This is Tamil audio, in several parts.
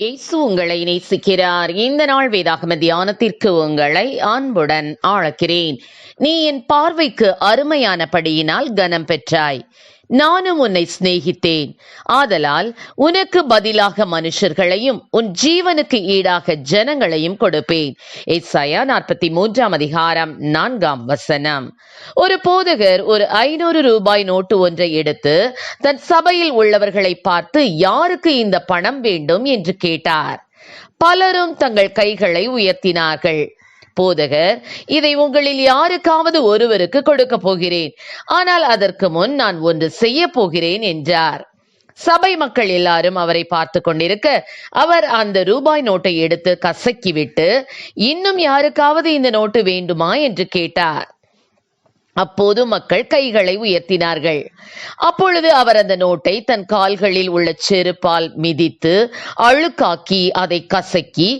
இயேசு உங்களை நேசிக்கிறார். இந்த நாள் வேதாகம தியானத்திற்கு உங்களை அன்புடன் ஆழக்கிறேன் நீ என் பார்வைக்கு அருமையானபடியினால் கனம் பெற்றாய். நானும் உன்னை சிநேகித்தேன். ஆதலால் உனக்கு பதிலாக மனுஷர்களையும் உன் ஜீவனுக்கு ஈடாக ஜனங்களையும் கொடுப்பேன். ஏசாயா நாற்பத்தி மூன்றாம் அதிகாரம் நான்காம் வசனம். ஒரு போதகர் ஒரு ஐநூறு ரூபாய் நோட்டு ஒன்றை எடுத்து தன் சபையில் உள்ளவர்களை பார்த்து யாருக்கு இந்த பணம் வேண்டும்? என்று கேட்டார். பலரும் தங்கள் கைகளை உயர்த்தினார்கள். போதகர் இதை உங்களில் யாருக்காவது ஒருவருக்கு கொடுக்க போகிறேன். ஆனால் அதற்கு முன் நான் ஒன்று செய்ய போகிறேன் என்றார். சபை மக்கள் எல்லாரும் அவரை பார்த்து கொண்டிருக்க அவர் அந்த ரூபாய் நோட்டை எடுத்து கசக்கிவிட்டு இன்னும் யாருக்காவது இந்த நோட்டு வேண்டுமா என்று கேட்டார். அப்போது மக்கள் கைகளை உயர்த்தினார்கள். அப்பொழுது அவர் அந்த நோட்டை தன் கால்களில் உள்ள செருப்பால் மிதித்து அழுக்காக்கி அதை கசக்கி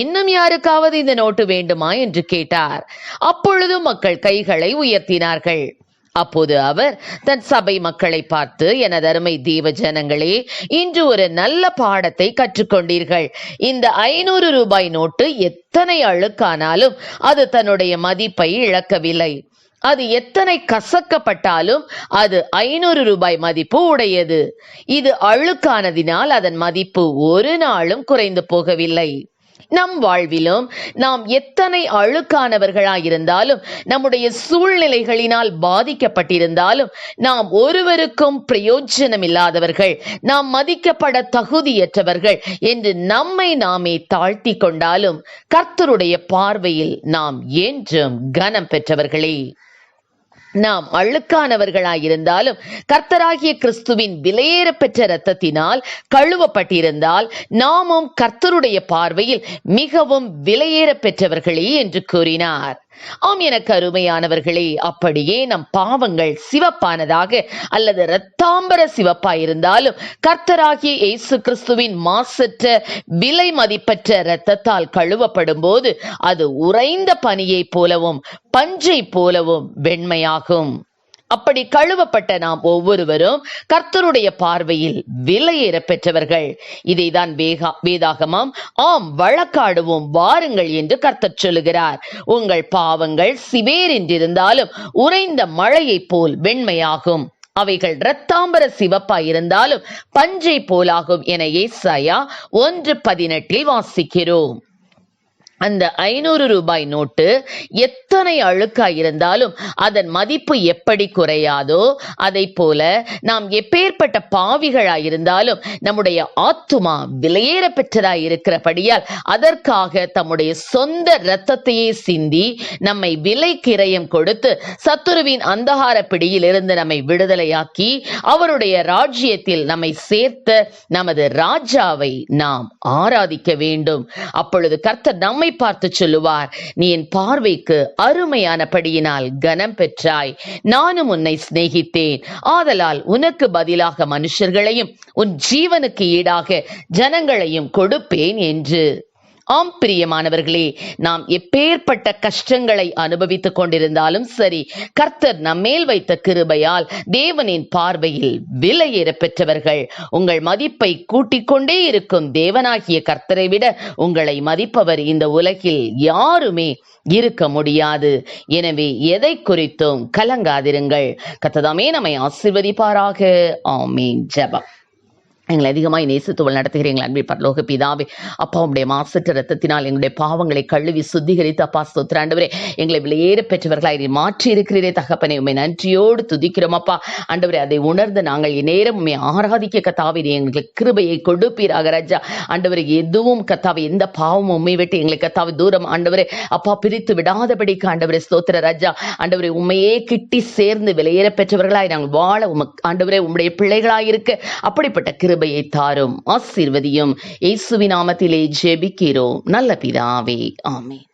இன்னும் யாருக்காவது இந்த நோட்டு வேண்டுமா? என்று கேட்டார். அப்பொழுது மக்கள் கைகளை உயர்த்தினார்கள். அப்போது அவர் தன் சபை மக்களை பார்த்து எனது அருமை தேவ ஜனங்களே இன்று ஒரு நல்ல பாடத்தை கற்றுக்கொண்டீர்கள். இந்த ஐநூறு ரூபாய் நோட்டு எத்தனை அழுக்கானாலும் அது தன்னுடைய மதிப்பை இழக்கவில்லை. அது எத்தனை கசக்கப்பட்டாலும் அது ஐநூறு ரூபாய் மதிப்பு உடையது. இது அழுக்கானதினால் அதன் மதிப்பு ஒரு நாளும் குறைந்து போகவில்லை. நம் வாழ்விலும் நாம் எத்தனை அழுக்கானவர்களாயிருந்தாலும் நம்முடைய சூழ்நிலைகளினால் பாதிக்கப்பட்டிருந்தாலும் நாம் ஒருவருக்கும் பிரயோஜனம் இல்லாதவர்கள் நாம் மதிக்கப்பட தகுதியற்றவர்கள் என்று நம்மை நாமே தாழ்த்தி கொண்டாலும் கர்த்தருடைய பார்வையில் நாம் என்றும் கனம் பெற்றவர்களே. நாம் அழுக்கானவர்களாயிருந்தாலும் கர்த்தராகிய கிறிஸ்துவின் விலையேற பெற்ற இரத்தத்தினால் கழுவப்பட்டிருந்தால் நாமும் கர்த்தருடைய பார்வையில் மிகவும் விலையேற பெற்றவர்களே என்று கூறினார். ஆம் எனக்கு அருமையானவர்களே அப்படியே நம் பாவங்கள் சிவப்பானதாக அல்லது இரத்தாம்பர சிவப்பாயிருந்தாலும் கர்த்தராகிய இயேசு கிறிஸ்துவின் மாசற்ற விலை மதிப்பற்ற இரத்தத்தால் கழுவப்படும் போது அது உறைந்த பனியைப் போலவும் பஞ்சை போலவும் வெண்மையாகும். அப்படி கழுவப்பட்ட நாம் ஒவ்வொருவரும் கர்த்தருடைய பார்வையில் விலையேற பெற்றவர்கள். இதைதான் வேகா வேதாகமம் ஆம் வழக்காடுவோம் வாருங்கள் என்று கர்த்தர் சொல்லுகிறார். உங்கள் பாவங்கள் சிவேர் என்றிருந்தாலும் உறைந்த மழையைப் போல் வெண்மையாகும். அவைகள் இரத்தாம்பர சிவப்பாயிருந்தாலும் பஞ்சை போலாகும் என ஏசாயா ஒன்று பதினெட்டில் வாசிக்கிறோம். அந்த ஐநூறு ரூபாய் நோட்டு எத்தனை அழுக்காய் இருந்தாலும் அதன் மதிப்பு எப்படி குறையாதோ அதை போல நாம் எப்பேற்பட்ட பாவிகளாயிருந்தாலும் நம்முடைய ஆத்துமா விலையேற பெற்றதாய் இருக்கிறபடியால் அதற்காக தம்முடைய சொந்த இரத்தத்தையே சிந்தி நம்மை விலை கிரயம் கொடுத்து சத்துருவின் அந்தகார பிடியில் இருந்து நம்மை விடுதலையாக்கி அவருடைய ராஜ்யத்தில் நம்மை சேர்த்த நமது ராஜாவை நாம் ஆராதிக்க வேண்டும். அப்பொழுது கர்த்தர் நம்மை பார்த்து சொல்லுவார் நீ என் பார்வைக்கு அருமையானபடியினால் கனம் பெற்றாய். நானும் உன்னை சிநேகித்தேன். ஆதலால் உனக்கு பதிலாக மனுஷர்களையும் உன் ஜீவனுக்கு ஈடாக ஜனங்களையும் கொடுப்பேன் என்று. ஆம் பிரியமானவர்களே நாம் எப்பேற்பட்ட கஷ்டங்களை அனுபவித்துக் கொண்டிருந்தாலும் சரி கர்த்தர் நம்மேல் வைத்த கிருபையால் தேவனின் பார்வையில் விலையேற பெற்றவர்கள். உங்கள் மதிப்பை கூட்டிக் கொண்டே இருக்கும் தேவனாகிய கர்த்தரை விட உங்களை மதிப்பவர் இந்த உலகில் யாருமே இருக்க முடியாது. எனவே எதை குறித்தும் கலங்காதிருங்கள். கத்ததாமே நம்மை ஆசிர்வதிப்பாராக. ஆமீன். ஜெபம். எங்களை அதிகமாய் நேசித்துவள் நடத்துகிறீங்களா அன்பில் பரலோக பிதாவே. அப்பா உடைய மாசற்ற ரத்தத்தினால் எங்களுடைய பாவங்களை கழுவி சுத்திகரித்து அப்பா ஸ்தோத்திராண்டவரே எங்களை விலையேற பெற்றவர்களாய் மாற்றி இருக்கிறீரே தகப்பனை. உண்மை நன்றியோடு துதிக்கிறோம் அப்பா. ஆண்டவரே அதை உணர்ந்து நாங்கள் நேரம் உண்மை ஆராதிக்க கத்தாவே எங்களுக்கு கிருபையை கொடுப்பீராக ராஜா. ஆண்டவரே எதுவும் கத்தாவை எந்த பாவமும் உண்மை விட்டு எங்களை கத்தாவை தூரம். ஆண்டவரே அப்பா பிரித்து விடாதபடிக்கு ஆண்டவரே ஸ்தோத்திர ராஜா. ஆண்டவரே உண்மையே கிட்டி சேர்ந்து விலையேற பெற்றவர்களாய் நாங்கள் வாழ உம ஆண்டவரே உம்முடைய பிள்ளைகளாயிருக்க அப்படிப்பட்ட கிரு கிருபையை தாரும் ஆசீர்வதியும். இயேசுவின் நாமத்திலே ஜெபிக்கிறோம். நல்ல பிதாவே ஆமென்.